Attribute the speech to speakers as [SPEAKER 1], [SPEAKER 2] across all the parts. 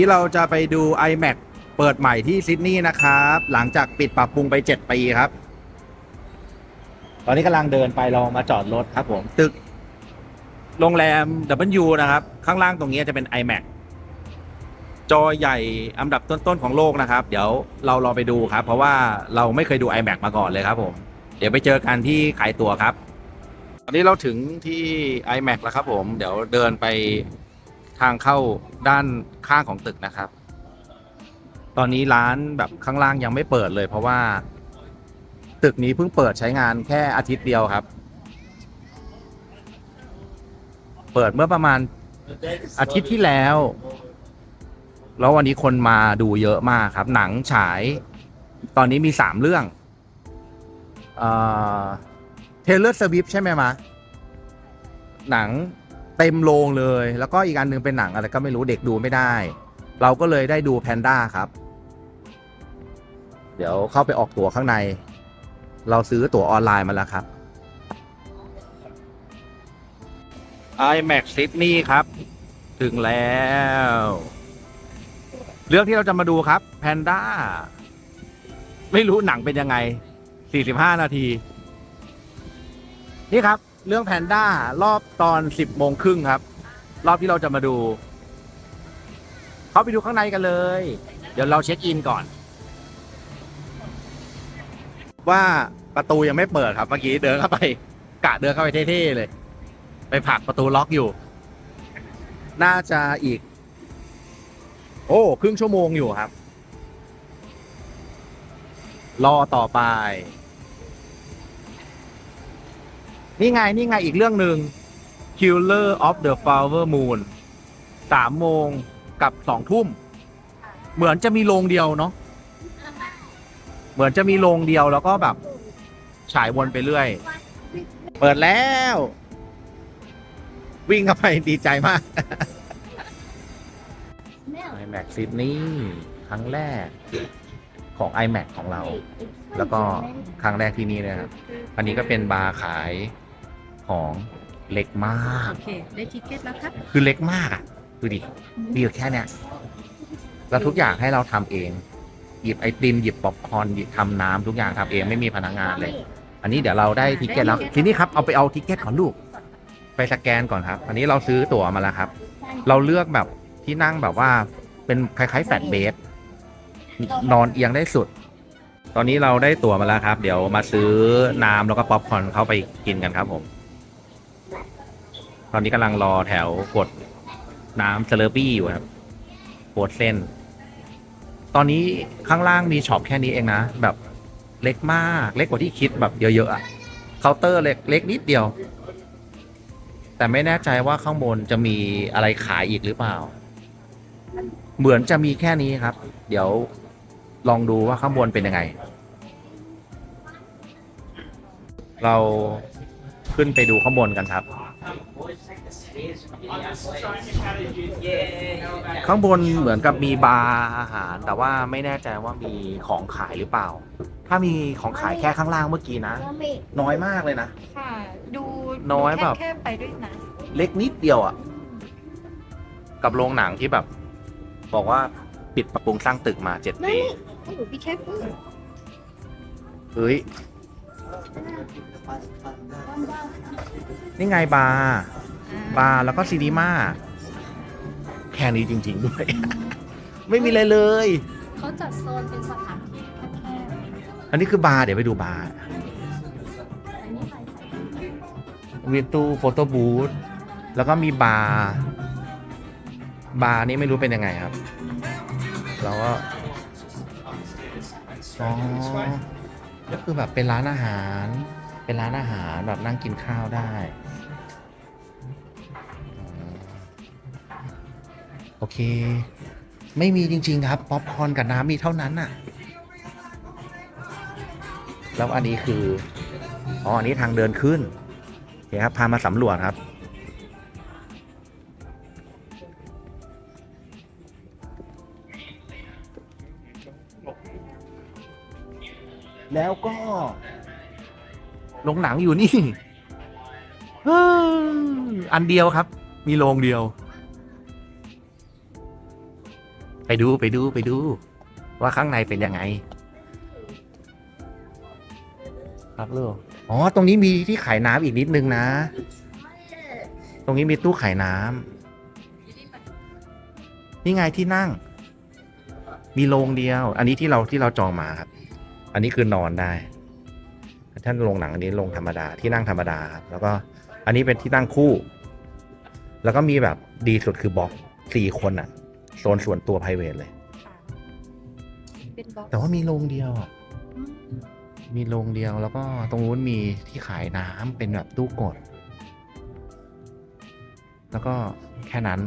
[SPEAKER 1] นี้เราจะไปดู iMac เปิดใหม่ที่ซิดนีย์นะครับ หลังจากปิดปรับปรุงไป 7 ปีครับ ตอนนี้กำลังเดินไปเรามาจอดรถครับผม ตึกโรงแรม W นะครับ ข้างล่างตรงนี้จะเป็น iMac จอใหญ่อันดับต้นๆของโลกนะครับ เดี๋ยวเรารอไปดูครับ เพราะว่าเราไม่เคยดู iMac มาก่อนเลยครับผม เดี๋ยวไปเจอกันที่ขายตั๋วครับ ตอนนี้เราถึงที่ iMac แล้วครับผม เดี๋ยวเดินไป ทางเข้าด้านข้างของตึกนะครับ ตอนนี้ร้านแบบข้างล่างยังไม่เปิดเลย เพราะว่า ตึกนี้เพิ่งเปิดใช้งานแค่อาทิตย์เดียวครับ เปิดเมื่อประมาณอาทิตย์ที่แล้ว แล้ววันนี้คนมาดูเยอะมากครับ หนังฉาย ตอนนี้มีสามเรื่องเทเลอร์สวิฟใช่ไหมมะหนัง เต็มโรงเลย แล้วก็อีกอันหนึงเป็นหนังอะไรก็ไม่รู้เด็กดูไม่ได้ เราก็เลยได้ดูแพนด้าครับ เดี๋ยวเข้าไปออกตั๋วข้างใน เราซื้อตั๋วออนไลน์มาแล้วครับ iMac Sydney ครับ ถึงแล้ว เรื่องที่เราจะมาดูครับแพนด้าไม่รู้หนังเป็นยังไง 45 นาที นี่ครับ เรื่องแพนด้ารอบตอน10โมงครึ่งครับ รอบที่เราจะมาดู เข้าไปดูข้างในกันเลย เดี๋ยวเราเช็คอินก่อน ว่าประตูยังไม่เปิดครับเมื่อกี้เดินเข้าไป กะเดินเข้าไปเท่ๆเลย ไปผลักประตูล็อกอยู่ น่าจะอีก โอ้ครึ่งชั่วโมงอยู่ครับ รอต่อไป นี่ไง นี่ไงอีกเรื่องหนึ่ง Killer of the Flower Moon สามโมงกับสองทุ่ม เหมือนจะมีโรงเดียวเนาะเหมือนจะมีโรงเดียวแล้วก็แบบฉายวนไปเรื่อย เปิดแล้ว วิ่งเข้าไปดีใจมาก iMac Sydney ครั้งแรกของ iMac ของเรา แล้วก็ครั้งแรกที่นี่เลยครับ อันนี้ก็เป็นบาร์ขาย ของเล็กมาก
[SPEAKER 2] โอเค ได้ทิเก็ตแล้วครับ
[SPEAKER 1] คือเล็กมากอะ ดูดิมีอยู่แค่เนี้ยแล้วทุกอย่างให้เราทำเอง หยิบไอติมหยิบป๊อปคอร์นหยิบทำน้ำทุกอย่างทำเองไม่มีพนักงานเลย อันนี้เดี๋ยวเราได้ทิเก็ตแล้วทีนี้ครับเอาไปเอาทิเก็ตก่อนลูก ไปสแกนก่อนครับ อันนี้เราซื้อตั๋วมาแล้วครับ เราเลือกแบบที่นั่งแบบว่าเป็นคล้ายๆแฟลตเบสนอนเอียงได้สุด ตอนนี้เราได้ตั๋วมาแล้วครับ เดี๋ยวมาซื้อน้ำแล้วก็ป๊อปคอร์นเข้าไปกินกันครับผม ตอนนี้กำลังรอแถวกดน้ำเซเลอร์ปี้อยู่ครับโคตรเส้น ตอนนี้ข้างล่างมีช็อปแค่นี้เองนะ แบบเล็กมาก เล็กกว่าที่คิดแบบเยอะๆอะเคาน์เตอร์เล็กเล็กนิดเดียว แต่ไม่แน่ใจว่าข้างบนจะมีอะไรขายอีกหรือเปล่า เหมือนจะมีแค่นี้ครับ เดี๋ยวลองดูว่าข้างบนเป็นยังไง เราขึ้นไปดูข้างบนกันครับ ข้างบนเหมือนกับมีบาร์อาหาร แต่ว่าไม่แน่ใจว่ามีของขายหรือเปล่า ถ้ามีของขายแค่ข้างล่างเมื่อกี้นะ น้อยมากเลยนะ
[SPEAKER 2] ค่ะ ดู
[SPEAKER 1] น้อย
[SPEAKER 2] ดู
[SPEAKER 1] แบบ
[SPEAKER 2] แค่ไปด้วยนะ
[SPEAKER 1] เล็กนิดเดียวอะ่ะ กับโรงหนังที่แบบ บอกว่าปิดปรับปรุงสร้างตึกมาเจ็ดปี
[SPEAKER 2] โอ้โหพี่แค่พูด
[SPEAKER 1] เฮ้ยนี่ไงบาร์ บาร์แล้วก็ซีนีมาแค่นี้จริง ๆ ด้วย ไม่มีอะไรเลย
[SPEAKER 2] เขาจัดโซนเป็นสถานที่แคบ
[SPEAKER 1] อันนี้คือบาร์เดี๋ยวไปดูบาร์
[SPEAKER 2] ๆอันนี้ไป
[SPEAKER 1] มีตู้โฟโต้บูธแล้วก็มีบาร์บาร์นี่ไม่รู้เป็นยังไงครับเราก็ อ๋อ ก็คือแบบเป็นร้านอาหาร เป็นร้านอาหารแบบนั่งกินข้าวได้ โอเค ไม่มีจริง ๆ ครับ ป๊อปคอนกับน้ำมีเท่านั้นน่ะ แล้วอันนี้คือ อ๋อ อันนี้ทางเดินขึ้นโอเคครับ พามาสำรวจครับ แล้วก็โรงหนังอยู่นี่อันเดียวครับ มีโรงเดียว ไปดูไปดูไปดู ว่าข้างในเป็นยังไง ครับลูกอ๋อ ตรงนี้มีที่ขายน้ำอีกนิดนึงนะ ตรงนี้มีตู้ขายน้ำนี่ไงที่นั่ง มีโรงเดียว อันนี้ที่เราที่เราจองมาครับ อันนี้คือนอนได้ ท่านโรงหนังอันนี้โรงธรรมดาที่นั่งธรรมดาครับแล้วก็อันนี้เป็นที่นั่งคู่ แล้วก็มีแบบดีสุดคือบล็อกสี่คนอะ โซนส่วนตัว p r i v a t เลย
[SPEAKER 2] เป็นบล็อก
[SPEAKER 1] แต่ว่ามีโรงเดียวอะมีโรงเดียวแล้วก็ตรงนู้นมีที่ขายน้ำเป็นแบบตู้กด แล้วก็แค่นั้น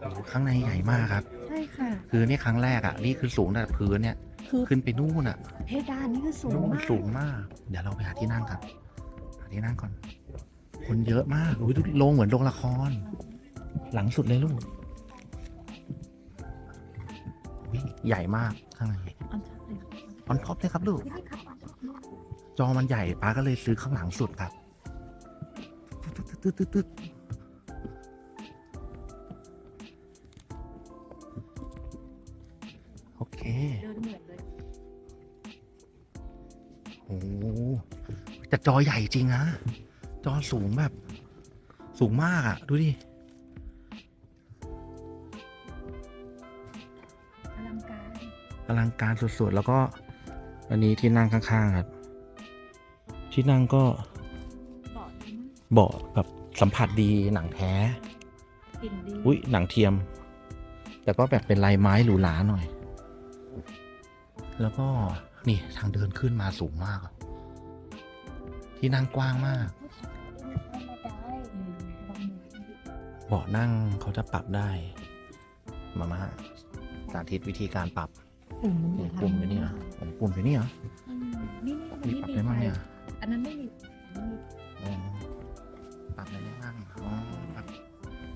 [SPEAKER 1] โอ้โหข้างในใหญ่มากครับ
[SPEAKER 2] ใช่ค่ะ
[SPEAKER 1] คือนี่ครั้งแรกอะนี่คือสูงจากพื้นเนี่ย
[SPEAKER 2] คือ
[SPEAKER 1] ขึ้นไปนู่นอะ
[SPEAKER 2] เพดานนี่คือสูง
[SPEAKER 1] นู่น
[SPEAKER 2] มาก
[SPEAKER 1] สูงมาก เดี๋ยวเราไปหาที่นั่งครับ หาที่นั่งก่อน คนเยอะมากอุ้ยดูโรงเหมือนโรงละคร หลังสุดเลยลูกอุ๊ยใหญ่มากข้างใน
[SPEAKER 2] อันทับเลย
[SPEAKER 1] ออนท็อปเลยครับลูก
[SPEAKER 2] นี่ครับ
[SPEAKER 1] จอมันใหญ่ป้าก็เลยซื้อข้างหลังสุดครับตึ๊ดตึ๊ดตึ๊ดตึ๊ดโอเค
[SPEAKER 2] เดินเหมือนเลย
[SPEAKER 1] โอ้โหแต่จอใหญ่จริงนะ จอสูงแบบ สูงมากอะ่ะดูดิ
[SPEAKER 2] อลังการ
[SPEAKER 1] สุดๆ แล้วก็อันนี้ที่นั่งข้างๆครับ ที่นั่งก็
[SPEAKER 2] เบาะดีมาก
[SPEAKER 1] เบาะแบบสัมผัสดีหนังแท้
[SPEAKER 2] กลิ่นดี
[SPEAKER 1] อุ้ยหนังเทียม แต่ก็แบบเป็นลายไม้หรูหราหน่อย แล้วก็นี่ทางเดินขึ้นมาสูงมากอะที่นั่งกว้างมาก เบาะนั่งเขาจะปรับได้ มามาสาธิตวิธีการปรับ
[SPEAKER 2] ปุ่มมัน
[SPEAKER 1] นี่
[SPEAKER 2] อยู่
[SPEAKER 1] ปุ่มอยู่นี่เหรออ๋อปุ่มอยู่นี่เหรอ
[SPEAKER 2] นี่นี่มัน
[SPEAKER 1] มี
[SPEAKER 2] ไม่
[SPEAKER 1] ปรับ
[SPEAKER 2] มี
[SPEAKER 1] ได้
[SPEAKER 2] ไฟ
[SPEAKER 1] บ้างเนี่ย
[SPEAKER 2] อันนั้นไม่มีอันนี้มี
[SPEAKER 1] อ๋อปรับได้บ้างอ๋อครับ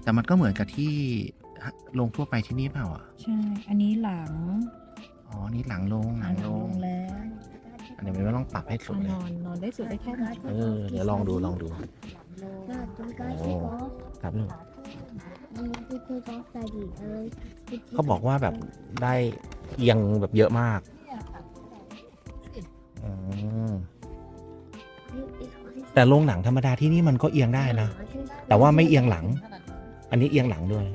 [SPEAKER 1] แต่มันก็เหมือนกับที่ลงทั่วไปที่นี่เปล่าอะ
[SPEAKER 2] ใช่ อันนี้หลัง
[SPEAKER 1] อ๋อ นี่หลังลงหลังลง
[SPEAKER 2] แล้ว
[SPEAKER 1] อันนี้ไม่ต้องปรับให้สุดเล
[SPEAKER 2] น
[SPEAKER 1] ย
[SPEAKER 2] อนนอนได้สุดได้แค่ไหน
[SPEAKER 1] เออ เดี๋ยวลองดูลองดูโอ้ครับลูก เขาบอกว่าแบบได้เอียงแบบเยอะมากอืมแต่โรงหนังธรรมดาที่นี่มันก็เอียงได้นะ แต่ว่าไม่เอียงหลัง อันนี้เอียงหลังด้วย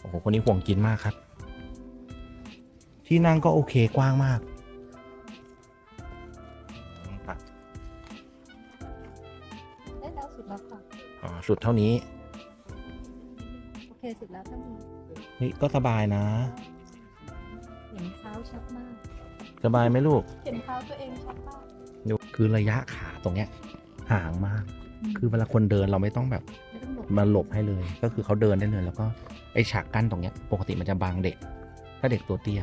[SPEAKER 1] โอ้โห คนนี้ห่วงกินมากครับ ที่นั่งก็โอเคกว้างมากครับ
[SPEAKER 2] ได้แล้วสุดแล้วค่ะ
[SPEAKER 1] อ๋อ สุดเท่านี้
[SPEAKER 2] โอเค สุดแล้วถ้ามี
[SPEAKER 1] นี่ก็สบายนะ
[SPEAKER 2] เห็นเท้าชัดมาก
[SPEAKER 1] สบายไหมลูก
[SPEAKER 2] เห็นเท้าตัวเองชัดมาก
[SPEAKER 1] ดูคือระยะขาตรงเนี้ยห่างมากคือเวลาคนเดินเราไม่ต้องแบบ
[SPEAKER 2] ไม่ต้องหลบ
[SPEAKER 1] มาหลบให้เลย ก็คือเขาเดินได้เลยแล้วก็ไอ้ฉากกั้นตรงเนี้ยปกติมันจะบังเด็ก ถ้าเด็กตัวเตี้ย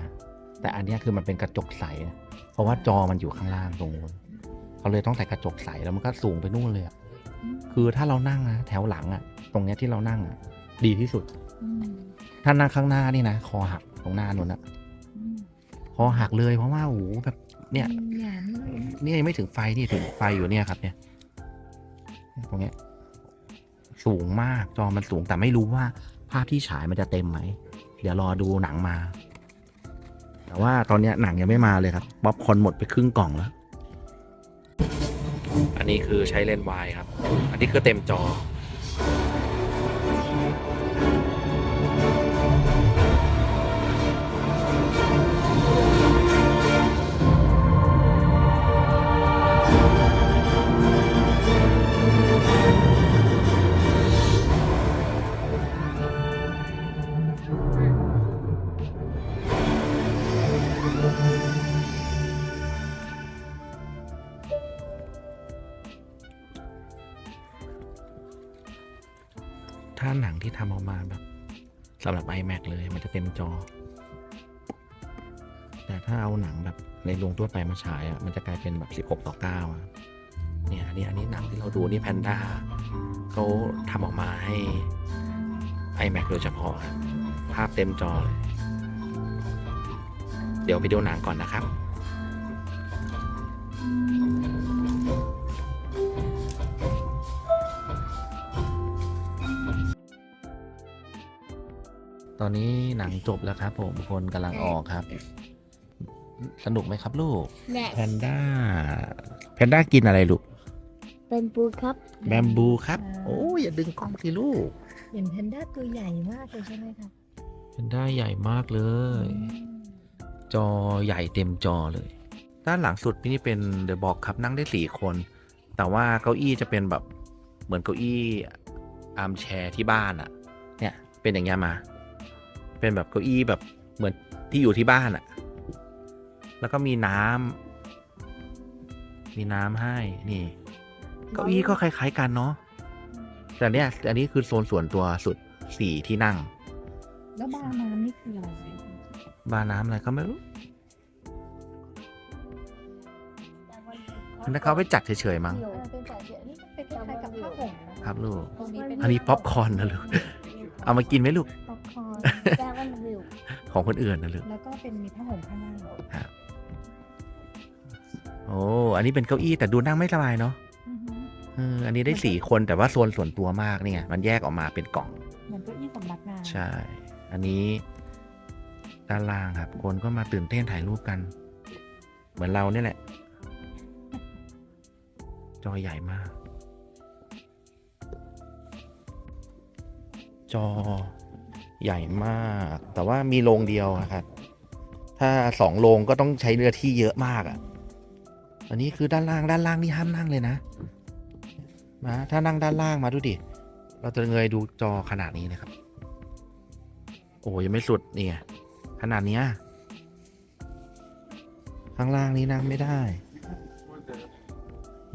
[SPEAKER 1] แต่อันเนี้ยคือมันเป็นกระจกใสนะเพราะว่าจอมันอยู่ข้างล่างตรงนู้นเขาเลยต้องใส่กระจกใสแล้วมันก็สูงไปนู่นเลยอะคือถ้าเรานั่งนะแถวหลังอะตรงเนี้ยที่เรานั่งอะ ดีที่สุด
[SPEAKER 2] ม
[SPEAKER 1] ถ้านั่งข้างหน้านี่นะคอหักตรงหน้านู้นอะ
[SPEAKER 2] อืม
[SPEAKER 1] คอหักเลยเพราะว่าโอ้โหแบบเนี่ย
[SPEAKER 2] แหงนเลย
[SPEAKER 1] นี่ยังไม่ถึงไฟนี่ถึงไฟอยู่เนี่ยครับ เนี่ย ตรงเนี้ย สูงมากจอมันสูงแต่ไม่รู้ว่า ภาพที่ฉายมันจะเต็มไหม เดี๋ยวรอดูหนังมา แต่ว่าตอนเนี้ยหนังยังไม่มาเลยครับป๊อปคอร์นหมดไปครึ่งกล่องแล้ว อันนี้คือใช้เลนส์วายครับ อันนี้คือเต็มจอ สำหรับ iMac เลยมันจะเต็มจอ แต่ถ้าเอาหนังแบบในโรงทั่วไปมาฉายอะมันจะกลายเป็นแบบ 16 ต่อ9อะเนี่ยอันนี้อันนี้หนังที่เราดูนี่แพนด้าเขาทำออกมาให้ iMac โดยเฉพาะภาพเต็มจอเลย เดี๋ยวไปดูหนังก่อนนะครับ ตอนนี้หนังจบแล้วครับ ผมคนกำลังออกครับ สนุกไหมครับลูก
[SPEAKER 3] แม่
[SPEAKER 1] แพนด้า แพนด้ากินอะไรลูก
[SPEAKER 3] เป็นปูครับ
[SPEAKER 1] แบมบูครับ โอ้ยอย่าดึงกล้องสิลูก
[SPEAKER 2] เห็นแพนด้าตัวใหญ่มากเลยใช่ไหมคะ
[SPEAKER 1] แพนด้าใหญ่มากเลย จอใหญ่เต็มจอเลย ด้านหลังสุดนี่เป็นเดอะบอกครับนั่งได้สี่คน แต่ว่าเก้าอี้จะเป็นแบบเหมือนเก้าอี้อาร์มแชร์ที่บ้านอะเนี่ย เป็นอย่างเงี้ยมา เป็นแบบเก้าอี้แบบเหมือนที่อยู่ที่บ้านอะแล้วก็มีน้ำมีน้ำให้นี่ เก้าอี้ก็คล้าย ๆ กันเนาะแต่เนี่ยอันนี้คือโซนส่วนตัวสุดสี่ที่นั่ง
[SPEAKER 2] แล้วบาร์น้ำนี่คืออะไร
[SPEAKER 1] บาร์น้ำอะไรก็ไม่รู้แล้วเขาไปจัดเฉยๆมั้ง
[SPEAKER 2] เป็นแบบเดียวนี่เป็นคล้ายๆกับผ้าห่มนะครับ
[SPEAKER 1] ลูก
[SPEAKER 2] ตรงนี้เป็น
[SPEAKER 1] อันนี้ป๊อปคอร์นนะลูกเอามากินไหมลูก
[SPEAKER 2] ป๊อปคอร์น
[SPEAKER 3] แก้วันวิว
[SPEAKER 1] ของคนอื่นนะลูก
[SPEAKER 2] แล้วก็เป็นมีผ้าห่มข้างล่าง
[SPEAKER 1] โอ้อันนี้เป็นเก้าอี้แต่ดูนั่งไม่สบายเนาะ
[SPEAKER 2] อือฮึ
[SPEAKER 1] เอออันนี้ได้สี่คนแต่ว่าโซนส่วนตัวมากนี่ไงมันแยกออกมาเป็นกล่อง
[SPEAKER 2] เหมือนเก้าอี้สำนักงาน
[SPEAKER 1] ใช่ อันนี้ด้านล่างครับ คนก็มาตื่นเต้นถ่ายรูปกัน เหมือนเราเนี่ยแหละ จอใหญ่มาก จอ ใหญ่มาก แต่ว่ามีโรงเดียวครับ ถ้าสองโรงก็ต้องใช้เนื้อที่เยอะมากอะ อันนี้คือด้านล่างด้านล่างนี่ห้ามนั่งเลยนะมาถ้านั่งด้านล่างมาดูดิ เราจะเงยดูจอขนาดนี้เลยครับ โอ้ยังไม่สุดเนี่ไงขนาดเนี้ยข้างล่างนี้นั่งไม่ได้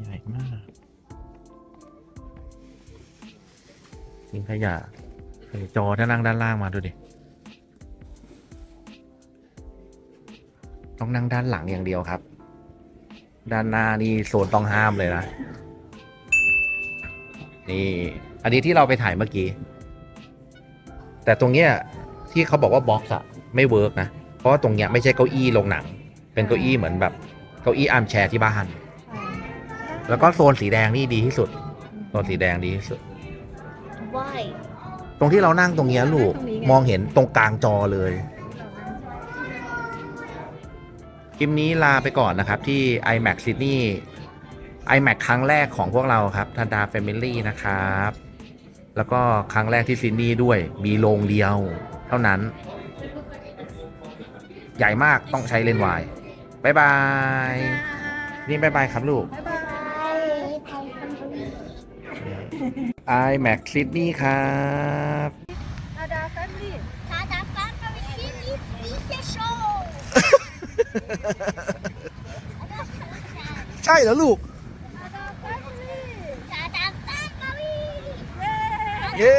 [SPEAKER 1] ใหญ่มากทิ้งขยะ จอถ้านั่างด้านล่างมาดูดิ ต้องนั่งด้านหลังอย่างเดียวครับ ด้านหน้านี่โซนต้องห้ามเลยนะ นี่ อันนี้ที่เราไปถ่ายเมื่อกี้ แต่ตรงเนี้ยที่เขาบอกว่าบ็อกซ์อะไม่เวิร์กนะ เพราะว่าตรงเนี้ยไม่ใช่เก้าอี้โรงหนัง เป็นเก้าอี้เหมือนแบบเก้าอี้อาร์มแชร์ที่บ้าน แล้วก็โซนสีแดงนี่ดีที่สุด โซนสีแดงดีที่สุด
[SPEAKER 3] ว่าย
[SPEAKER 1] ตรงที่เรานั่งตรงเนี้ยลูก มองเห็นตรงกลางจอเลย คลิปนี้ลาไปก่อนนะครับ ที่ iMac Sydney iMac ครั้งแรกของพวกเราครับทันดา Family นะครับ แล้วก็ครั้งแรกที่ซิดนีย์ด้วย มีโรงเดียว เท่านั้น ใหญ่มากต้องใช้เลนส์วายบายบาย นี่บายบายครับลูก
[SPEAKER 2] บ๊ายบาย
[SPEAKER 3] ไทยคนบุรี
[SPEAKER 1] iMac Sydney ครับ
[SPEAKER 2] อาดาแฟมิลี่
[SPEAKER 3] ทาดาฟังกับวิธีนี้ดิเซโช
[SPEAKER 1] ใช่เหรอลูก
[SPEAKER 3] ทาดาฟังกับวิธี
[SPEAKER 1] เย้